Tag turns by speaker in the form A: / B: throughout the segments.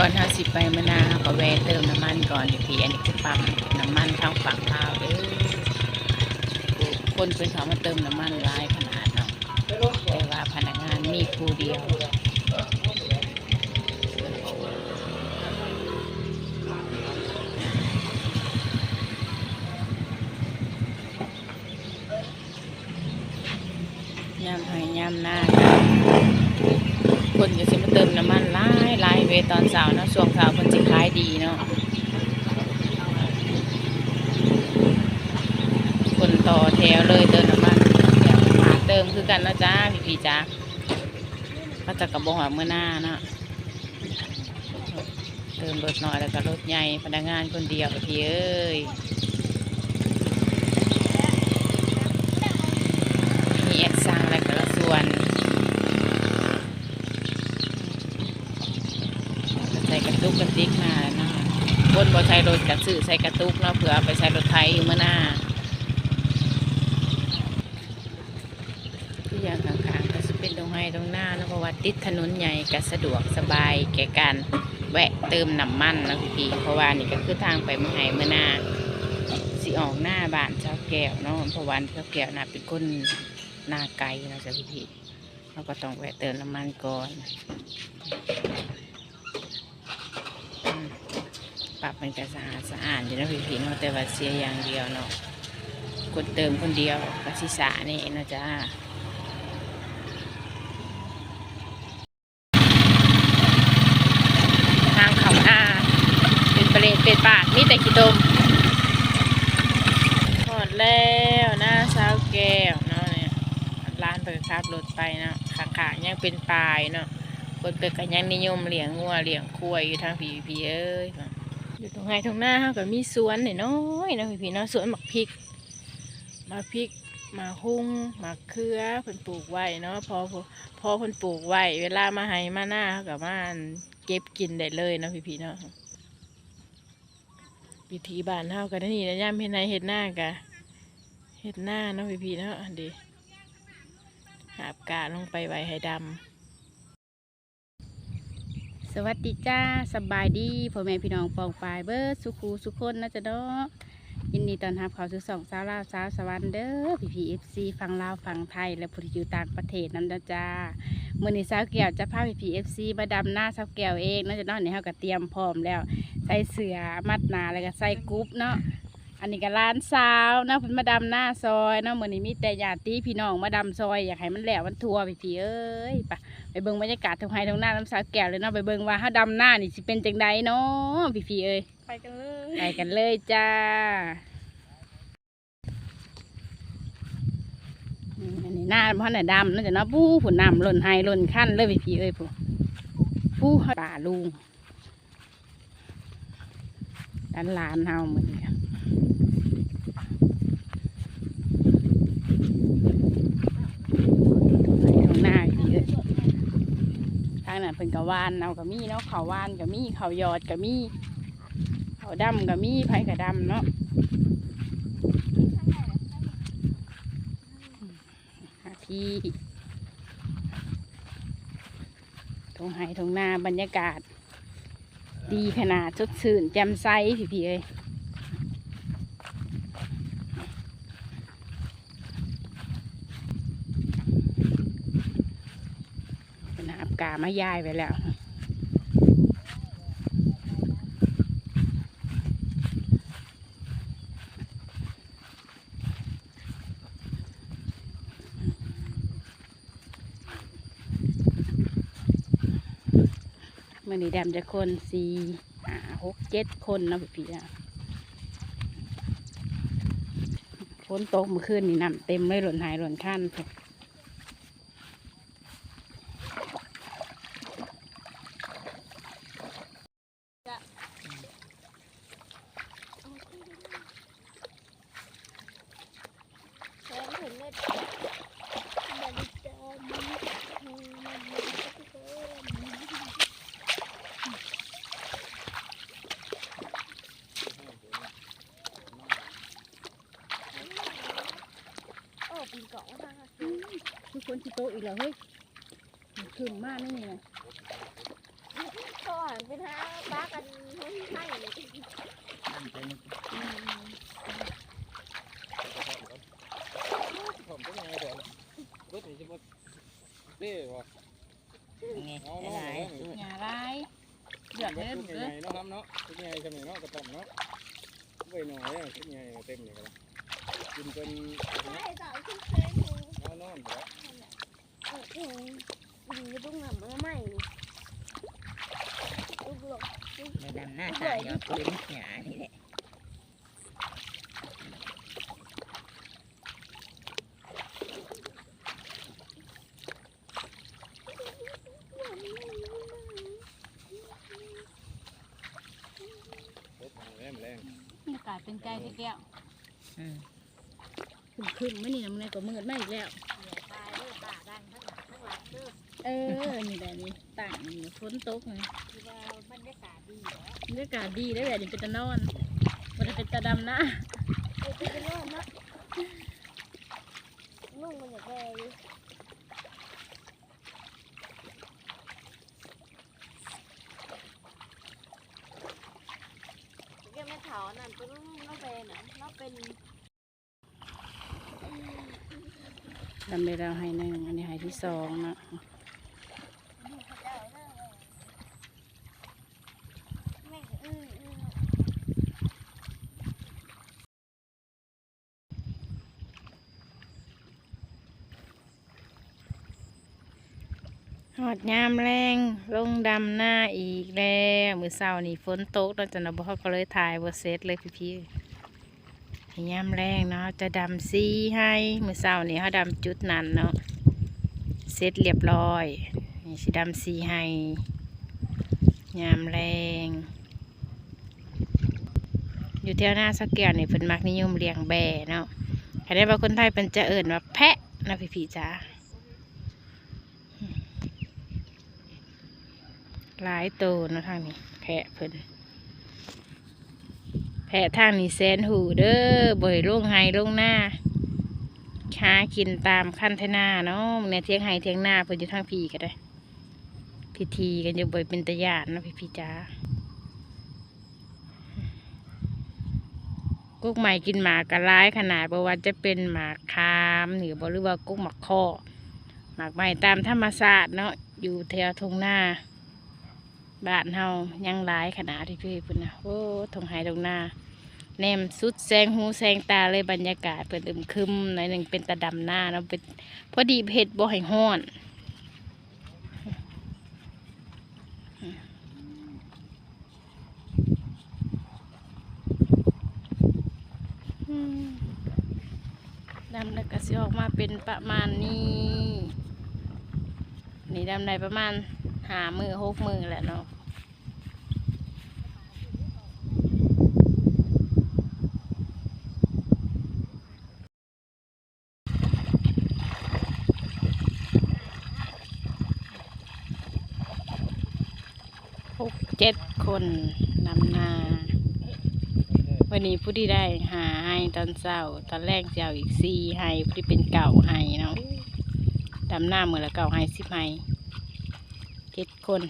A: ก่อนห้าสิบไปมะนาวก็แวะเติมน้ำมันก่อนอยู่พี่อันนี้คือปั๊มน้ำมันทางฝั่งลาวเด้อคนเป็นเขามาเติมน้ำมันหลายขนาดเนาะแต่ว่าพนักงานมีครูเดียวยามให้ยามหน้า คนก็สิมาเติมน้ำมันหลายหลายเวตอนเช้าเนาะช่วงเช้าคนสิขายดีเนาะคนต่อแถวเลยเติมน้ำมันเดี๋ยวหาเติมคือกันนะจ้าพี่พี่จ้าก็จะกระบอกว่าเมื่อหน้าเนาะเติมรถน้อยแล้วก็รถใหญ่พนักงานคนเดียวพี่เอ้ย มีแอดซังอะไรก็ละส่วนใส่กระ ตุกกระติกมาแล้วเนะบนบ่ใช้รถกระสือใส่กระตุกเนาะเผื่อไปใช้รถไถอยู่เมื่อหน้าที่อย่างข้างๆก็จะเป็นตรงให้ตรงหน้านะเพราะว่าติดถนนใหญ่ก็สะดวกสบายแก่การแวะเติมน้ำมันนะพี่เพราะว่านี่ก็คือทางไปเมื่อไหร่เมื่อหน้าสิออกหน้าบ้านเจ้าแก้วเนาะเพราะวันเจ้าแก้วน่ะเป็นคนหน้าไกลนะจ้ะพี่พี่เราก็ต้องแวะเติมน้ำมันก่อนอืม ปรับมันก็สะอาดสะอาดอยู่นาะพี่พี่เนาะแต่ว่าเสียอย่างเดียวเนาะคนเติมคนเดียวก็สิสานี่นาะจ้าทางเขาหน้าเป็นประเลนเป็นปากมีแต่ขี้ตมหมดแล้วนะสาวแก้วเนาะเนี่ยร้านเปิดครับรถไปเนาะขางๆยังเป็นปลายเนาะคนเปิดกันยังนิยมเลี้ยงงัวเลี้ยงควายอยู่ทางผีผีเอ้ย อยู่ตรงไห้ตรงหน้าเขาก็มีสวนหน้อยๆเนะพี่ๆเนาะสวนหมักพริกมาพริกมาหุ้งมากเขือเพิ่นปลูกไว้เนาะพอพอเพิ่นปลูกไว้เวลามาให้มาหน้าเขาก็มาเก็บกินได้เลยนะพี่ๆเนาะวิธีบ้านเฮากันนี่นะย่ำเฮ็ดในเฮ็ดหน้ากะเห็ดหน้าเนาะพี่พี่เนาะอันดีหาบกาลงไปไว้ให้ดำ สวัสดีจ้าสบายดีพ่อแม่พี่น้องปองปายเบิร์ดสุขูสุขคนนะจ๊ะเนาะยินดีตอนรับเข้าสู่สองสาวลาวสาวสวรรค์เด้อพี่พีเอฟซีฟังลาวฟังไทย และผู้ที่อยู่ต่างประเทศนั่นนะจ้ามื่อนี้สาวแก้วจะพาพี่พีเอฟซีมาดำหน้าสาวแก้วเองนะจ๊ะเนาะนี่เขาก็เตรียมพร้อมแล้ว ใส่เสือมัดหนาแล้วก็ใส่กรุ๊ปเนาะ อันนี้ก็ร้านสาวนะเพิ่นมาดำหน้าซอยเนาะมื้อนี้มีแต่ญาติพี่น้องมาดำซอยอยากให้มันแล้วมันทั่วพี่พี่ๆเอ้ยไปไปเบิ่งบรรยากาศทางไห้ทางหน้าน้ำสาวแก้วเลยเนาะไปเบิ่งว่าเฮาดำหน้านี่สิเป็นจังไดเนาะพี่พี่ๆเอ้ย
B: ไปกันเลย
A: ไปกันเลยจ้าอืมอันนี้หน้าเพราะน่ะดำเนาะจ้ะเนาะปู้ผุนน้ำหล่นไห้หล่นขั้นเลยพี่พี่ๆเอ้ยผู้ปู้ป่าลุงด้านหลานเฮามื้อนี้ไปข้างหน้าอีกเด้อทาง นั้นเพิ่นก็วานเอาก็มีเนาะเขาววานก็มีเขายอดก็มีเขาดำก็มีไผก็ดำเนาะหาที่ตรงไห้ตรงนาบรรยากาศ ดีขนาดสดชื่นแจ่มใสพี่ๆเอ้ย เป็นหาบกามายายไปแล้วมื่อนี้ดำจะคนสี่ห้าหกเจ็ดคนนาะพี่ๆนะฝนตกเมื่อคืนนี่น้ำเต็มเลยหล่นหายหล่นขั้นพุ่น
B: แล้วเห็นเลยบริจาคมันโอ้ปีเกาะมาก
A: ทุกคนที่โตะอีกแล้วเฮ้ยขึ้นมากนี่เนะ
B: ก่อนเป็นห้าป้ากันให้ให้
C: ตั้งใจมันผมก็ยังไงเดี๋ยวรถนี่จะมาเต้บ่
D: ไง
C: อา
D: ได้
C: เนาะ
D: หยา
A: ไรเดือดเลย
C: ชุด
A: เด้
C: ให
A: อ
C: ญ่ๆเนาะครับเนาะชุดใหญ่สมัยเนาะกระป๋องเนาะไว้หน่อยเนี่ยชุดใหญ่เต็มเลยก็ได้กินจน
B: ให้สาวที่เคยดู
C: เอานอนไปแล้ว
B: อืมอืมก็ต้องหนำมาใหม่ลูกหลง
D: ในดำหน้าตายยอดพื้นหยานี่แหละ
C: รถมาแรงแรง
A: อากาศเป็นใจทีเดียว
D: อืม
A: ขึ้นขึ้นไม่นี่น้ำในก็มืดไม่อีกแล้ว
B: ตายด้วยตาดังทั้งหลังทั้งหลัง เอ
A: ออ นี่แหละนี่ต่างนี่ฝนตกไง
B: ที่ว่าบรรยากาศดีเหรอบ
A: รรยากาศดีแล้วอย่าเป็นตะนอนมันจะเป็นตะดำนะ
B: เออเป็นเรื่องนะนุ่งมันอย่างไรแกไม่เถานั่นเป็นน้องเป็นนะน้องเป็น
A: ดำเลยเราให้หนึ่งอันนี้ให้ที่สองนะ
B: แม่อืออือ
A: หอดยามแรงลงดำหน้าอีกแล้วมือเศร้านี่ฝนตกเราจะนบเขาก็เลยถ่ายบเซตเลยพี่พี่ๆยามแรงเนาะจะดำซีให้มือเศร้านี่เขาดำจุดนั้นเนาะเซตเรียบร้อยนี่สิดำซีให้ยามแรง อยู่แถวหน้าสกแก้วนี่เพิ่นมักนิยมเลี้ยงแบะเนาะใครได้ว่าคนไทยเป็นจะเอิ่นว่าแพะนะพี่พี่ๆจ้า หลายโตเนาะทางนี้ แพะเพิ่นแพะทางนี้แสนหูเด้อบ่อยลงไห้ลงหน้าหากินตามขั้นเทนาเนาะในเทียงไห้เทียงหน้าเพิ่นอยู่ทางพี่ก็ได้พิธีกันอยู่บ่อยเป็นตะยานนะพี่พี่จ้ากุ๊กใหม่กินหมากกระร้ายขนาดบ่ว่าจะเป็นหมากคามหรือบ่หรือว่ากุ๊กหมากข้อหมากใหม่ตามธรรมศาสตร์เนาะอยู่แถวทงหน้า บ้านเฮายังหลายขนาดที่พี่พุ่นนะโอ้ทงไห้ตรงหน้าแนมสุดแสงหูแสงตาเลยบรรยากาศเปิดอึมครึมหน่อยหนึ่งเป็นตาดำหน้าเนาะเป็นพอดีเผ็ดบ่ให้ห้อนดำแล้วก็สิออกมาเป็นประมาณนี้ นี่ดำได้ประมาณ หามือหกมือแหละเนาะหกเจ็ดคนนำนา วันนี้ผู้ที่ได้หาให้ตอนเช้า ตอนแรกจะเอาอีกสี่ให้ผู้ที่เป็นเก่าให้เนาะดำหน้ามือนละเก่าให้สิบให้ จ็ดคน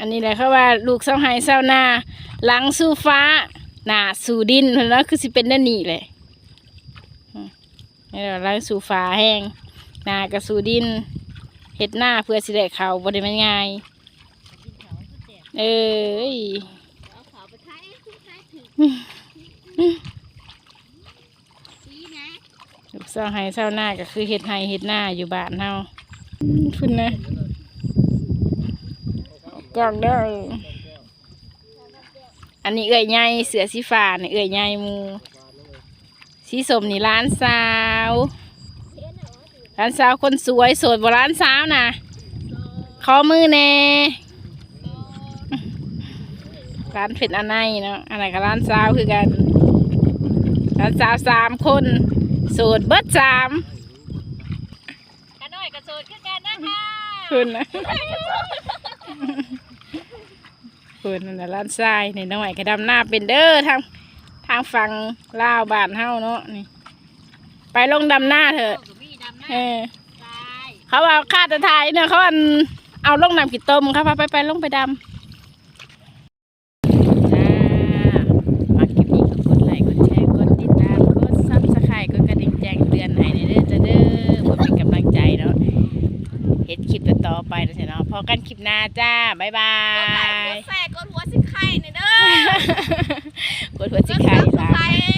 B: อันนี้
A: แหละเขาว่าลูกเศร้าไห้เศร้าหน้า หลังสู่ฟ้า หน้าสู่ดินแล้วคือสิเป็นด้านนี้เลยนี่แหละหลังสู่ฟ้าแห้งหน้ากับสู่ดินเห็ดหน้าเพื่อสิได้เขาบริมันง่าย
B: กินเขาก็ เจ็บ
A: เอ้ย
B: เอาเขาไปถ่ายถ่ายถึงสีนะ
A: ลูกเศร้าไห้เศร้าหน้าก็คือเห็ดไห้เห็ดหน้าอยู่บ้านเฮาอืมพุ่นนะกล้องเด้ออันนี้เอื่อยใหญ่เสือสีฟ้านี่เอื่อยใหญ่หมูสีสมนี่ร้านสาว
B: เทียนเหรอถือ
A: ร้านสาวคนสวยโสดบ่ร้านสาวนะขอมือแน่ ร้านเผ็ดอันไหนเนาะอันไหนกับร้านสาวคือกัน ร้านสาวสามคนโสดเบิดสาม
B: กันหน่อยกระโจนขึ้นกันนะคะ
A: คุณนะคคนนั่นน่ะร้านทรายในน้อยก็ดำหน้าเป็นเด้อทางทางฝั่งลาวบ้านเฮาเนาะนี่ ไปลงดำหน้าเถอะ
B: ก็มีดำหน้า
A: เออ
B: ตาย
A: เขาว่าค่าจะทายเนี่ยเขาอันเอาลงน้ำกี่ต้มครับไปไปลงไปดำจ้ามาคลิปนี้ก็กดไลค์กดแชร์กดติดตามกดซับสไครต์กดกระดิ่งแจ้งเตือนให้ในเด้อจ้าเด้อเพื่อเป็นกำลังใจเนาะเฮ็ดคลิปต่อๆไปนะเนาะพ อกันคลิปหน้าจ้า บ๊ายบาก
B: ดไลค์ก
A: ย
B: ดแชร์กดหัวสิไข่เนี่ยเด้อก
A: ดหัวจิไข่
B: กด
A: ละ
B: ไลค์